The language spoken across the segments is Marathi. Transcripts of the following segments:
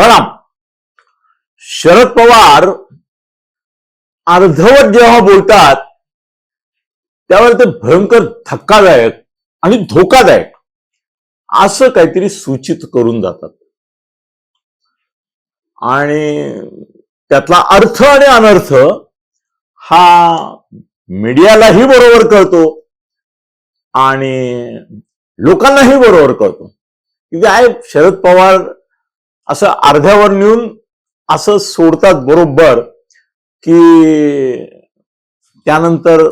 प्रणाम. शरद पवार अर्धवट जेव्हा बोलतात त्यावर ते भयंकर धक्कादायक आणि धोकादायक असं काहीतरी सूचित करून जातात. आणि त्यातला अर्थ आणि अनर्थ हा मीडियालाही बरोबर कळतो आणि लोकांनाही बरोबर कळतो. की काय शरद पवार असं अर्ध्यावर नेऊन असं सोडतात बरोबर की त्यानंतर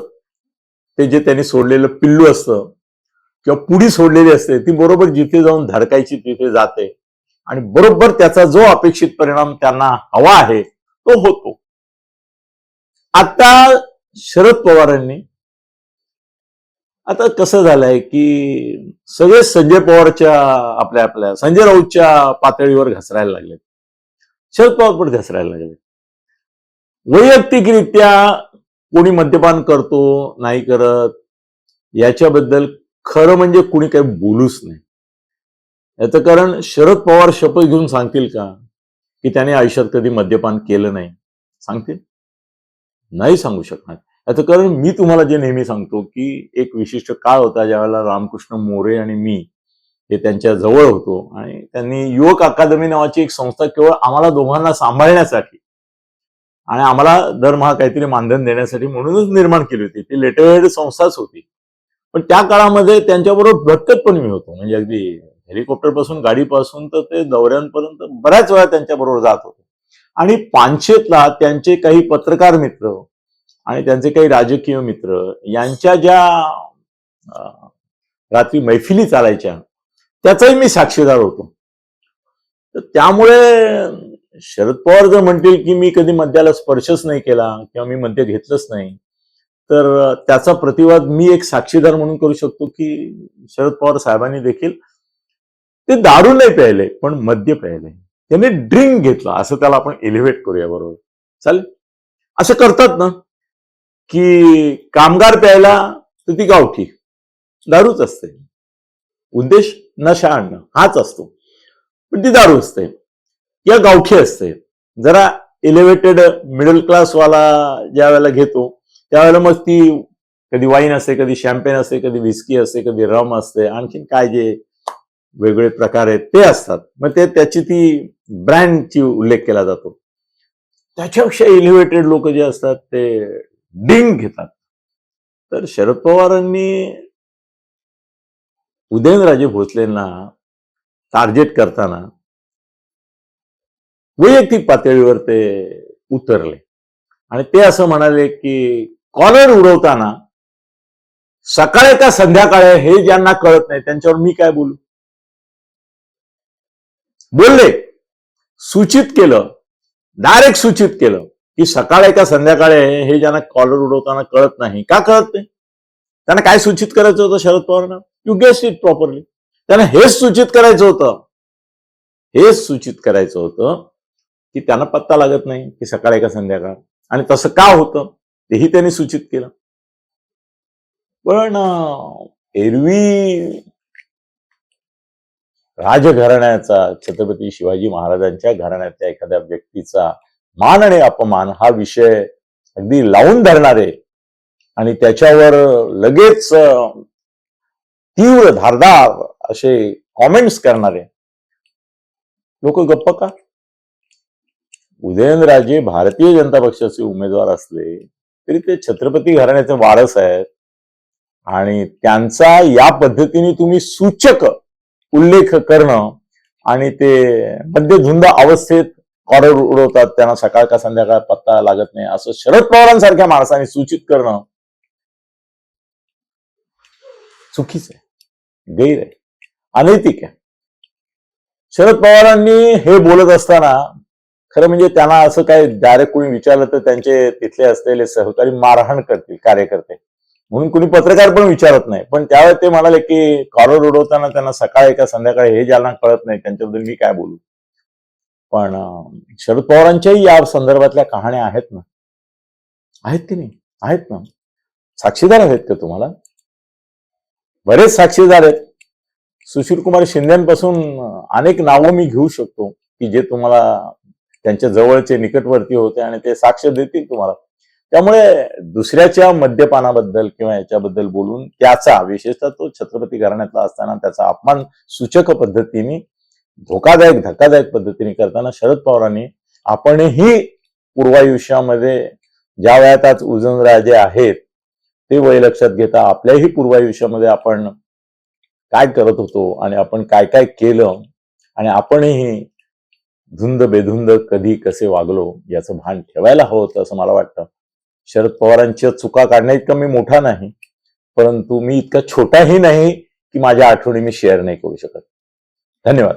ते जे त्यांनी सोडलेलं पिल्लू असतं किंवा पुढी सोडलेली असते ती बरोबर जिथे जाऊन धडकायची तिथे जाते. आणि बरोबर त्याचा जो अपेक्षित परिणाम त्यांना हवा आहे तो होतो. आता शरद पवारांनी आता कसं झालंय की सगळे संजय पवारच्या आपल्या आपल्या संजय राऊतच्या पातळीवर घसरायला लागले शरद पवार पण घसरायला लागले वैयक्तिकरित्या कोणी मद्यपान करतो नाही करत याच्याबद्दल खरं म्हणजे कुणी काही बोलूच नाही. याचं कारण शरद पवार शपथ घेऊन सांगतील का? की त्याने आयुष्यात कधी मद्यपान केलं नाही. सांगतील? नाही सांगू शकणार. याचं कारण मी तुम्हाला जे नेहमी सांगतो की एक विशिष्ट काळ होता ज्यावेळेला रामकृष्ण मोरे आणि मी हे त्यांच्या जवळ होतो. आणि त्यांनी युवक अकादमी नावाची एक संस्था केवळ आम्हाला दोघांना सांभाळण्यासाठी आणि आम्हाला दरमहा काहीतरी मानधन देण्यासाठी म्हणूनच निर्माण केली होती. ती लेटेड संस्थाच होती. पण त्या काळामध्ये त्यांच्याबरोबर भटकत पण मी होतो. म्हणजे अगदी हेलिकॉप्टरपासून गाडीपासून तर ते दौऱ्यांपर्यंत बऱ्याच वेळा त्यांच्याबरोबर जात होतो. आणि पानशेतला त्यांचे काही पत्रकार मित्र आणि त्यांचे काही राजकीय मित्र यांच्या ज्या रात्री मैफिली चालायच्या त्याचाही मी साक्षीदार होतो. तर त्यामुळे शरद पवार जर म्हणतील की मी कधी मद्याला स्पर्शच नाही केला किंवा मी मद्य घेतलंच नाही तर त्याचा प्रतिवाद मी एक साक्षीदार म्हणून करू शकतो की शरद पवार साहेबांनी देखील ते दारू नाही प्यायले पण मद्य प्यायले. त्यांनी ड्रिंक घेतला असं त्याला आपण एलिव्हेट करूया बरोबर. चालेल? असं करतात ना. की कामगार प्यायला तर ती गावठी. दारूच असते. उद्देश नशा आणणं हाच असतो. पण ती दारू असते. या गावठी असते. जरा एलिव्हेटेड मिडल क्लास वाला ज्या वेळेला घेतो त्यावेळेला मग ती कधी वाईन असते कधी शॅम्पेन असते कधी विस्की असते कधी रम असते आणखीन काय जे वेगवेगळे प्रकार आहेत ते असतात. मग ते त्याची ती ब्रँडची उल्लेख केला जातो. त्याच्यापेक्षा एलिव्हेटेड लोक जे असतात ते डिंग घेतात. तर शरद पवारांनी उदयनराजे भोसलेंना टार्गेट करताना वैयक्तिक पातळीवर ते उतरले. आणि ते असं म्हणाले की कॉलर उडवताना सकाळी का संध्याकाळी हे ज्यांना कळत नाही त्यांच्यावर मी काय बोलू? बोलले सूचित केलं डायरेक्ट सूचित केलं. की सकाळी का संध्याकाळी हे ज्यांना कॉलर उडवताना कळत नाही. का कळत नाही? त्यांना काय सूचित करायचं होतं शरद पवारांना? यू गेस्ट इट प्रॉपरली त्यांना हेच सूचित करायचं होतं. हेच सूचित करायचं होतं की त्यांना पत्ता लागत नाही की सकाळी का संध्याकाळ. आणि तसं का होतं? तेही त्यांनी सूचित केलं. पण एरवी राजघराण्याचा छत्रपती शिवाजी महाराजांच्या घराण्यातल्या एखाद्या व्यक्तीचा मान आणि अपमान हा विषय अगदी लावून धरणारे आणि त्याच्यावर लगेच तीव्र धारदार असे कॉमेंट्स करणारे. लोक गप्प का? उदयनराजे भारतीय जनता पक्षाचे उमेदवार असले तरी ते छत्रपती घराण्याचे वारस आहेत आणि त्यांचा या पद्धतीने तुम्ही सूचक उल्लेख करणं आणि ते मध्यधुंद अवस्थेत कॉलर उडवतात त्यांना सकाळ का संध्याकाळ पत्ता लागत नाही. असं शरद पवारांसारख्या माणसाने सूचित करणं चुकीचं आहे. गैर आहे. अनैतिक आहे. शरद पवारांनी हे बोलत असताना खरं म्हणजे त्यांना असं काय डायरेक्ट कोणी विचारलं तर त्यांचे तिथले असलेले सहकारी मारहाण करतील कार्यकर्ते. म्हणून कुणी पत्रकार पण विचारत नाही. पण त्यावेळेस ते म्हणाले की कॉलर उडवताना त्यांना सकाळी का संध्याकाळी हे ज्यांना कळत नाही त्यांच्याबद्दल मी काय बोलू? पण शरद पवारांच्याही या संदर्भातल्या कहाण्या आहेत ना? आहेत की नाही? आहेत ना. साक्षीदार आहेत का तुम्हाला? बरेच साक्षीदार आहेत. सुशील कुमार शिंदेपासून अनेक नावं मी घेऊ शकतो की जे तुम्हाला त्यांच्या जवळचे निकटवर्ती होते आणि ते साक्ष देतील तुम्हाला. त्यामुळे दुसऱ्याच्या मद्यपानाबद्दल किंवा याच्याबद्दल बोलून त्याचा विशेषतः तो छत्रपती घराण्यातला असताना त्याचा अपमान सूचक पद्धतीने धोकादायक धक्कादायक पद्धतीने करताना शरद पवारांनी आपणही पूर्वायुष्यामध्ये ज्या वयात आज उजनराजे आहेत ते वय लक्षात घेता आपल्याही पूर्वायुष्यामध्ये आपण काय करत होतो आणि आपण काय काय केलं आणि आपणही धुंद बेधुंद कधी कसे वागलो याचं भान ठेवायला हवं होतं असं मला वाटतं. शरद पवारांच्या चुका काढण्या इतका मी मोठा नाही परंतु मी इतका छोटाही नाही की माझ्या आठवणी मी शेअर नाही करू शकत. धन्यवाद.